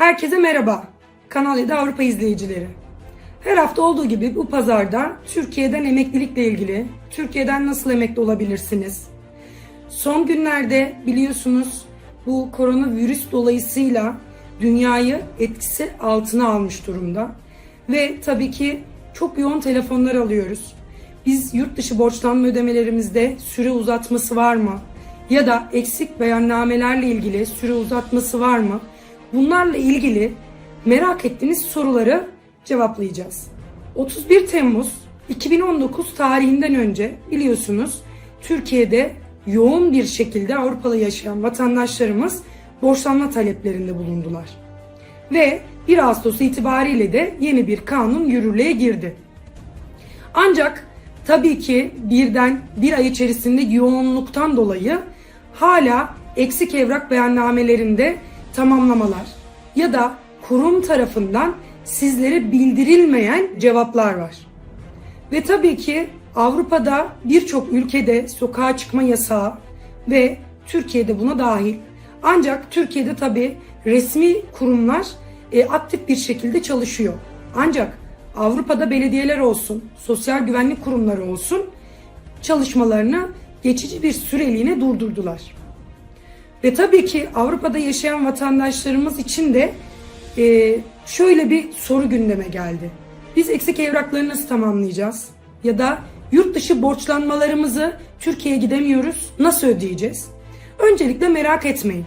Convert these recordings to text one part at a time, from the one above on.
Herkese merhaba. Kanal 7 Avrupa izleyicileri. Her hafta olduğu gibi bu pazarda Türkiye'den emeklilikle ilgili, Türkiye'den nasıl emekli olabilirsiniz? Son günlerde biliyorsunuz bu koronavirüs dolayısıyla dünyayı etkisi altına almış durumda. Ve tabii ki çok yoğun telefonlar alıyoruz. Biz yurt dışı borçlanma ödemelerimizde süre uzatması var mı? Ya da eksik beyannamelerle ilgili süre uzatması var mı? Bunlarla ilgili merak ettiğiniz soruları cevaplayacağız. 31 Temmuz 2019 tarihinden önce biliyorsunuz Türkiye'de yoğun bir şekilde Avrupalı yaşayan vatandaşlarımız borçlanma taleplerinde bulundular. Ve 1 Ağustos itibariyle de yeni bir kanun yürürlüğe girdi. Ancak tabii ki birden bir ay içerisinde yoğunluktan dolayı hala eksik evrak beyannamelerinde tamamlamalar ya da kurum tarafından sizlere bildirilmeyen cevaplar var. Ve tabii ki Avrupa'da birçok ülkede sokağa çıkma yasağı ve Türkiye'de buna dahil. Ancak Türkiye'de tabii resmi kurumlar e, aktif bir şekilde çalışıyor. Ancak Avrupa'da belediyeler olsun, sosyal güvenlik kurumları olsun çalışmalarını geçici bir süreliğine durdurdular. Ve tabii ki Avrupa'da yaşayan vatandaşlarımız için de e, şöyle bir soru gündeme geldi. Biz eksik evrakları nasıl tamamlayacağız? Ya da yurt dışı borçlanmalarımızı Türkiye'ye gidemiyoruz, nasıl ödeyeceğiz? Öncelikle merak etmeyin.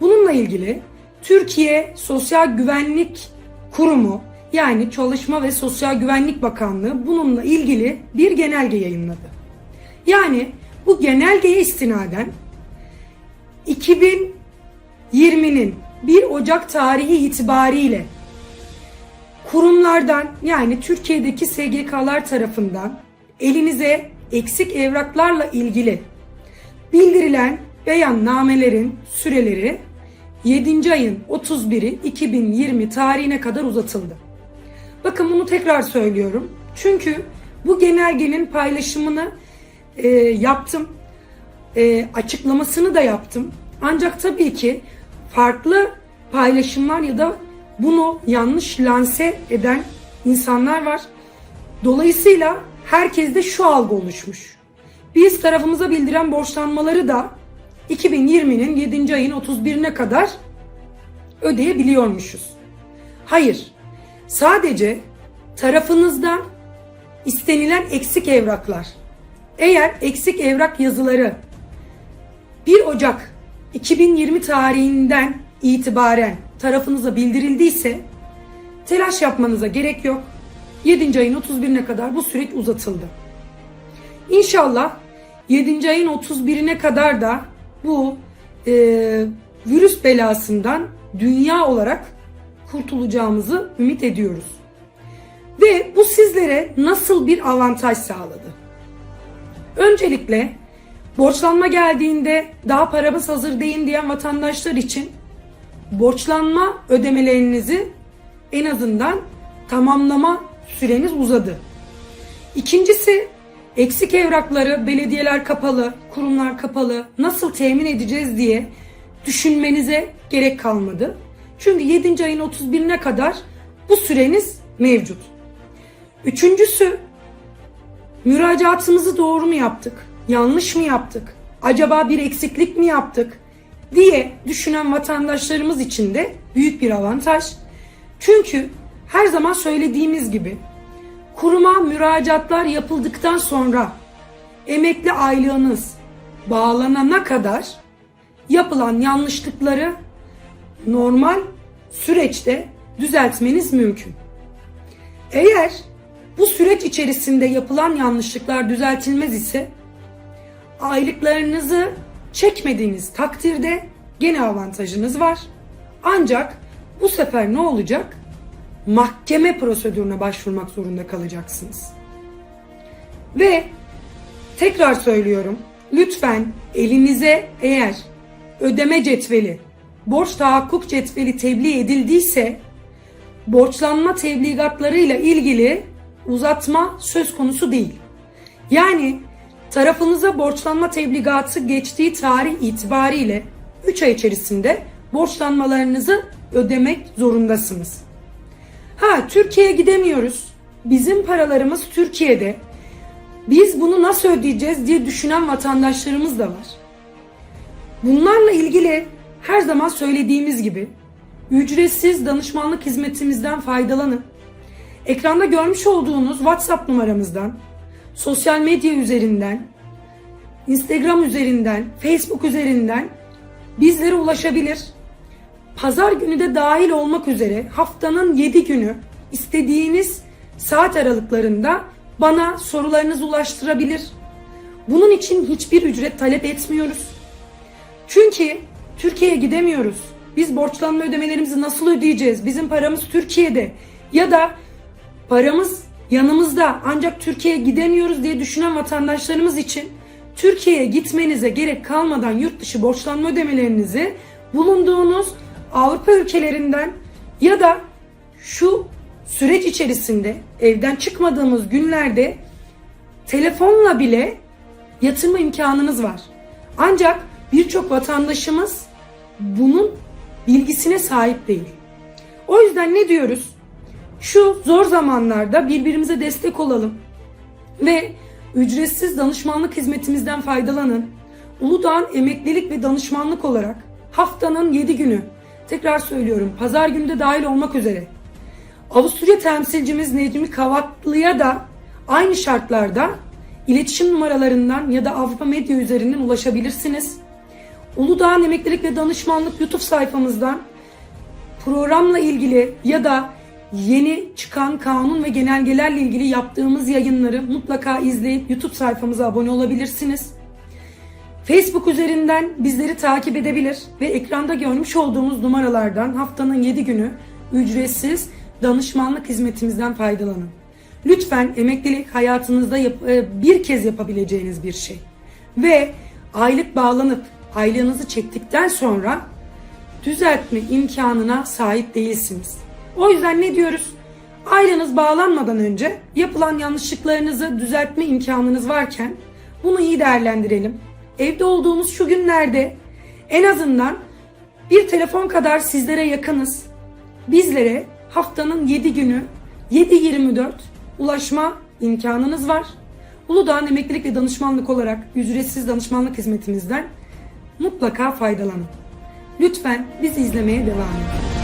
Bununla ilgili Türkiye Sosyal Güvenlik Kurumu yani Çalışma ve Sosyal Güvenlik Bakanlığı bununla ilgili bir genelge yayınladı. Yani bu genelgeye istinaden 2020'nin 1 Ocak tarihi itibariyle kurumlardan yani Türkiye'deki SGK'lar tarafından elinize eksik evraklarla ilgili bildirilen beyannamelerin süreleri 7. ayın 31'i 2020 tarihine kadar uzatıldı. Bakın bunu tekrar söylüyorum. Çünkü bu genelgenin paylaşımını e, yaptım. E, açıklamasını da yaptım. Ancak tabii ki farklı paylaşımlar ya da bunu yanlış lanse eden insanlar var. Dolayısıyla herkeste şu algı oluşmuş. Biz tarafımıza bildiren borçlanmaları da 2020'nin 7. ayın 31'ine kadar ödeyebiliyormuşuz. Hayır. Sadece tarafınızdan istenilen eksik evraklar. Eğer eksik evrak yazıları 1 Ocak 2020 tarihinden itibaren tarafınıza bildirildiyse telaş yapmanıza gerek yok. 7. ayın 31'ine kadar bu süreç uzatıldı. İnşallah 7. ayın 31'ine kadar da bu e, virüs belasından dünya olarak kurtulacağımızı ümit ediyoruz. Ve bu sizlere nasıl bir avantaj sağladı? Öncelikle borçlanma geldiğinde daha paramız hazır değil diyen vatandaşlar için borçlanma ödemelerinizi en azından tamamlama süreniz uzadı. İkincisi eksik evrakları belediyeler kapalı, kurumlar kapalı nasıl temin edeceğiz diye düşünmenize gerek kalmadı. Çünkü 7. ayın 31'ine kadar bu süreniz mevcut. Üçüncüsü müracaatımızı doğru mu yaptık? Yanlış mı yaptık? Acaba bir eksiklik mi yaptık? diye düşünen vatandaşlarımız için de büyük bir avantaj. Çünkü her zaman söylediğimiz gibi kuruma müracaatlar yapıldıktan sonra emekli aylığınız bağlanana kadar yapılan yanlışlıkları normal süreçte düzeltmeniz mümkün. Eğer bu süreç içerisinde yapılan yanlışlıklar düzeltilmez ise aylıklarınızı çekmediğiniz takdirde gene avantajınız var. Ancak bu sefer ne olacak? Mahkeme prosedürüne başvurmak zorunda kalacaksınız. Ve tekrar söylüyorum. Lütfen elinize eğer ödeme cetveli, borç tahakkuk cetveli tebliğ edildiyse borçlanma tebligatlarıyla ilgili uzatma söz konusu değil. Yani tarafınıza borçlanma tebligatı geçtiği tarih itibariyle 3 ay içerisinde borçlanmalarınızı ödemek zorundasınız. Ha Türkiye'ye gidemiyoruz. Bizim paralarımız Türkiye'de. Biz bunu nasıl ödeyeceğiz diye düşünen vatandaşlarımız da var. Bunlarla ilgili her zaman söylediğimiz gibi ücretsiz danışmanlık hizmetimizden faydalanın. Ekranda görmüş olduğunuz WhatsApp numaramızdan, sosyal medya üzerinden, Instagram üzerinden, Facebook üzerinden bizlere ulaşabilir. Pazar günü de dahil olmak üzere haftanın 7 günü istediğiniz saat aralıklarında bana sorularınızı ulaştırabilir. Bunun için hiçbir ücret talep etmiyoruz. Çünkü Türkiye'ye gidemiyoruz. Biz borçlanma ödemelerimizi nasıl ödeyeceğiz? Bizim paramız Türkiye'de. Ya da paramız yanımızda ancak Türkiye'ye gidemiyoruz diye düşünen vatandaşlarımız için Türkiye'ye gitmenize gerek kalmadan yurt dışı borçlanma ödemelerinizi bulunduğunuz Avrupa ülkelerinden ya da şu süreç içerisinde evden çıkmadığımız günlerde telefonla bile yatırma imkanınız var. Ancak birçok vatandaşımız bunun bilgisine sahip değil. O yüzden ne diyoruz? Şu zor zamanlarda birbirimize destek olalım ve ücretsiz danışmanlık hizmetimizden faydalanın. Uludağ'ın emeklilik ve danışmanlık olarak haftanın 7 günü, tekrar söylüyorum pazar günü de dahil olmak üzere Avusturya temsilcimiz Necmi Kavaklı'ya da aynı şartlarda iletişim numaralarından ya da Avrupa Medya üzerinden ulaşabilirsiniz. Uludağ Emeklilik ve Danışmanlık YouTube sayfamızdan programla ilgili ya da yeni çıkan kanun ve genelgelerle ilgili yaptığımız yayınları mutlaka izleyip YouTube sayfamıza abone olabilirsiniz. Facebook üzerinden bizleri takip edebilir ve ekranda görmüş olduğumuz numaralardan haftanın 7 günü ücretsiz danışmanlık hizmetimizden faydalanın. Lütfen emeklilik hayatınızda yap- e, bir kez yapabileceğiniz bir şey. Ve aylık bağlanıp aylığınızı çektikten sonra düzeltme imkanına sahip değilsiniz. O yüzden ne diyoruz? Aylığınız bağlanmadan önce yapılan yanlışlıklarınızı düzeltme imkanınız varken bunu iyi değerlendirelim. Evde olduğumuz şu günlerde en azından bir telefon kadar sizlere yakınız. Bizlere haftanın 7 günü 7-24 ulaşma imkanınız var. Uludağ'ın emeklilik ve danışmanlık olarak ücretsiz danışmanlık hizmetimizden mutlaka faydalanın. Lütfen bizi izlemeye devam edin.